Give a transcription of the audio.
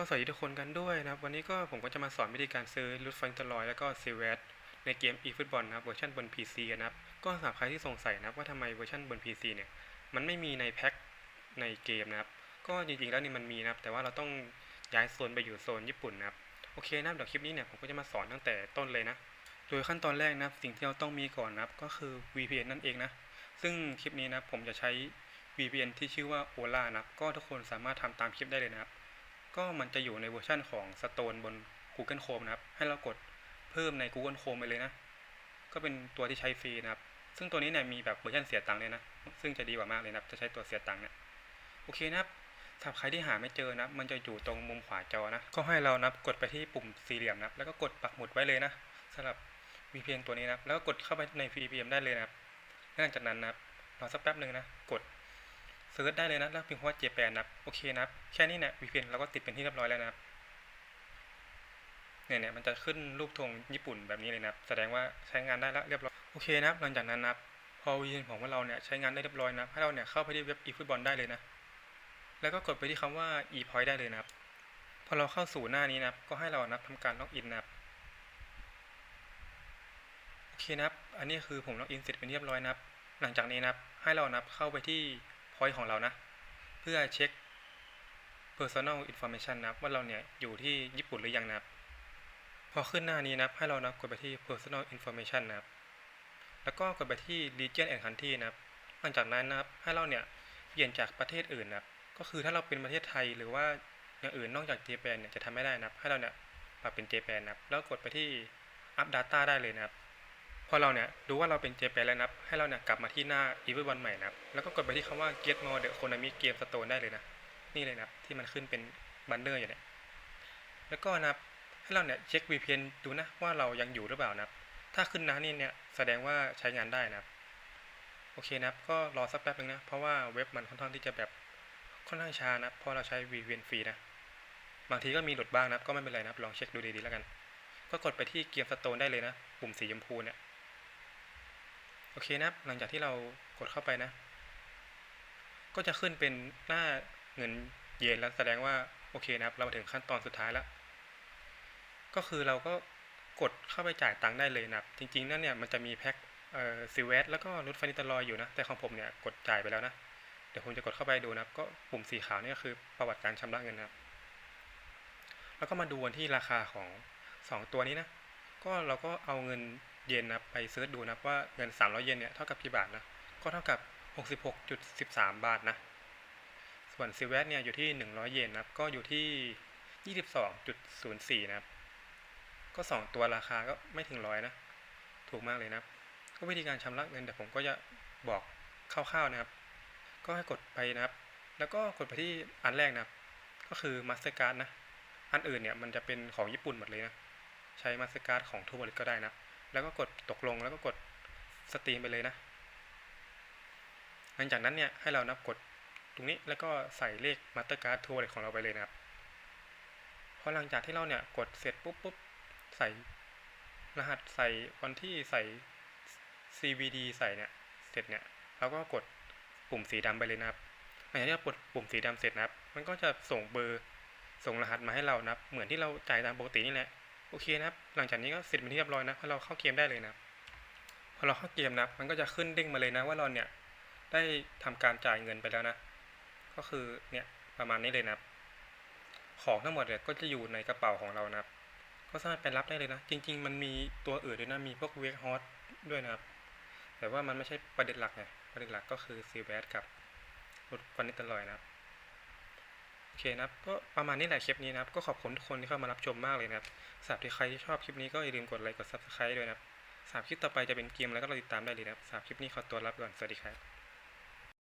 ก็สวัสดีทุกคนกันด้วยนะครับ วันนี้ก็ผมก็จะมาสอนวิธีการซื้อรูทฟันตลอยแล้วก็ซีเวสในเกม eFootball นะครับเวอร์ชันบน PC นะครับ ก็สำหรับใครที่สงสัยนะครับว่าทำไมเวอร์ชันบน PC เนี่ย มันไม่มีในแพ็คในเกมนะครับ ก็จริงๆแล้วนี่มันมีนะครับ แต่ว่าเราต้องย้ายโซนไปอยู่โซนญี่ปุ่นนะครับ โอเคนะครับเดี๋ยวคลิปนี้เนี่ยผมก็จะมาสอนตั้งแต่ต้นเลยนะ โดยขั้นตอนแรกนะครับสิ่งที่เราต้องมีก่อนนะครับก็คือ VPN นั่นเองนะ ซึ่งคลิปนี้นะผมจะใช้ VPN ที่ชื่อว่า Ola นะครับ ก็ทุกคนสามารถทำตามคลิปได้เลยนะครับ ก็มันจะอยู่ในเวอร์ชันของ Stone บน Google Chrome นะครับ ให้เรากดเพิ่มใน Google Chrome ไปเลยนะ ก็เป็นตัวที่ใช้ฟรีนะครับ ซึ่งตัวนี้เนี่ยมีแบบเวอร์ชันเสียตังค์เลยนะ ซึ่งจะดีกว่ามากเลยนะครับ จะใช้ตัวเสียตังค์เนี่ย โอเคนะครับสำหรับใครที่หาไม่เจอนะ มันจะอยู่ตรงมุมขวาจอนะ ก็ให้เรานับกดไปที่ปุ่มสี่เหลี่ยมนะ แล้วก็กดปักหมุดไว้เลยนะสำหรับ VPN ตัวนี้นะ แล้วก็กดเข้าไปใน VPN ได้เลยนะครับหลังจากนั้นนะรอสักแป๊บหนึ่งนะ กด ซิร์ชได้เลยนะแล้วพิมพ์ว่าเจแปนนะโอเคนะแค่นี้เนี่ย VPN เราก็ติดเป็นที่เรียบร้อยแล้วนะเนี่ยเนี่ยมันจะขึ้นรูปธงญี่ปุ่นแบบนี้เลยนะแสดงว่าใช้งานได้แล้วเรียบร้อยโอเคนะหลังจากนั้นนะพอ VPN ของเราเนี่ยใช้งานได้เรียบร้อยนะให้เราเนี่ยเข้าไปที่เว็บ eFootball ได้เลยนะแล้วก็กดไปที่คำว่า ePoint ได้เลยนะครับพอเราเข้าสู่หน้านี้นะก็ให้เรานับทำการล็อกอินนะโอเคนะอันนี้คือผมล็อกอินเสร็จเป็นเรียบร้อยนะหลังจากนี้นะให้เรานับเข้าไปที่ point ของเรานะ เพื่อเช็ค personal information นะว่าเราเนี่ยอยู่ที่ญี่ปุ่นหรือยังนะพอขึ้นหน้านี้นะให้เรานะกดไปที่ personal information นะแล้วก็กดไปที่ region and country นะหลังจากนั้นนะครับให้เราเนี่ยเปลี่ยนจากประเทศอื่นนะก็คือถ้าเราเป็นประเทศไทยหรือว่าอย่างอื่นนอกจากเจแปนเนี่ยจะทำไม่ได้นะให้เราเนี่ยปรับเป็นเจแปนนะแล้วกดไปที่ up data ได้เลยนะครับ พอเราเนี่ยรู้ว่าเราเป็นเจแปนแล้วนับให้เราเนี่ยกลับมาที่หน้า e v e r y One ใหม่นับแล้วก็กดไปที่คำว่า get more the Konami Game Store ได้เลยนะ นี่เลยนะที่มันขึ้นเป็นบันเดอร์อยู่เนี่ยแล้วก็นับให้เราเนี่ยเช็ค VPN ดูนะว่าเรายังอยู่หรือเปล่านับถ้าขึ้นนะนี่เนี่ยแสดงว่าใช้งานได้นับโอเคนับก็รอสักแป๊บนึงนะเพราะว่าเว็บมันค่อนข้างที่จะแบบค่อนข้างช้านะเพราะเราใช้ VPN ฟรีนะบางทีก็มีหลุดบ้างนับก็ไม่เป็นไรนับลองเช็คดูดีๆแล้วกัน ก็กดไปที่เกมสโตนได้เลยนะ ปุ่มสีชมพูเนี่ย โอเคนะครับหลังจากที่เรากดเข้าไปนะ ก็จะขึ้นเป็นหน้าเงินเยนแล้วแสดงว่าโอเคนะครับ เรามาถึงขั้นตอนสุดท้ายแล้ว ก็คือเราก็กดเข้าไปจ่ายตังค์ได้เลยนะครับ จริงๆนั่นเนี่ยมันจะมีแพ็คเอ่อซิเวสแล้วก็นุชฟานิตลอยอยู่นะ แต่ของผมเนี่ยกดจ่ายไปแล้วนะ เดี๋ยวผมจะกดเข้าไปดูนะครับ ก็ปุ่มสีขาวนี่ก็คือประวัติการชำระเงินนะครับ แล้วก็มาดูกันที่ราคาของ 2 ตัวนี้นะ ก็เราก็เอาเงิน เยนนะไปเซิร์ชดูนะว่าเงิน 300 เยนเนี่ยเท่ากับกี่บาทนะก็เท่ากับ 66.13 บาทนะ ส่วนซิเวสเนี่ยอยู่ที่ 100 เยนนะก็อยู่ที่ 22.04 นะครับ ก็ 2 ตัวราคาก็ไม่ถึงร้อยนะ ถูกมากเลยนะก็วิธีการชำระเงินเดี๋ยวผมก็จะบอกคร่าวๆนะครับ ก็ให้กดไปนะครับ แล้วก็กดไปที่อันแรกนะครับ ก็คือ Mastercard นะ อันอื่นเนี่ยมันจะเป็นของญี่ปุ่นหมดเลยนะ ใช้ Mastercard ของทูบริก็ได้นะ แล้วก็กดตกลงแล้วก็กดสตรีมไปเลยนะ หลังจากนั้นเนี่ยให้เรานับกดตรงนี้แล้วก็ใส่เลข Mastercard ทูบริของเราไปเลยนะครับพอหลังจากที่เราเนี่ยกดเสร็จปุ๊บปุ๊บใส่รหัสใส่วันที่ใส่ CVD ใส่เนี่ยเสร็จเนี่ยเราก็กดปุ่มสีดำไปเลยนะครับหลังจากที่เรากดปุ่มสีดำเสร็จนะครับ มันก็จะส่งเบอร์ส่งรหัสมาให้เรานะครับ เหมือนที่เราจ่ายตามปกตินี่แหละ โอเคนะครับ หลังจากนี้ก็เสร็จเป็นที่เรียบร้อยนะพอเราเข้าเกมได้เลยนะพอเราเข้าเกมนับมันก็จะขึ้นเด้งมาเลยนะว่าเราเนี่ยได้ทำการจ่ายเงินไปแล้วนะ ก็คือเนี่ยประมาณนี้เลยนะของทั้งหมดเนี่ยก็จะอยู่ในกระเป๋าของเรานะครับ ก็สามารถไปรับได้เลยนะ จริง ๆ มันมีตัวอื่นด้วยนะ มีพวกเวกฮอตด้วยนะครับ แต่ว่ามันไม่ใช่ประเด็นหลักไงประเด็นหลักก็คือซีแวสกับรถฟันนิตลอยนะครับ เคนะครับก็ประมาณนี้แหละคลิปนี้นะครับ ก็ขอบคุณทุกคนที่เข้ามารับชมมากเลยนะครับสำหรับที่ใครที่ชอบคลิปนี้ก็อย่าลืมกดไลค์กดซับสไคร b e ด้วยนะครับสำหรับคลิปต่อไปจะเป็นเกมแล้วก็เราติดตามได้เลยนะครับสำหรับคลิปนี้ขอตัวลาไปก่อนสวัสดีครับ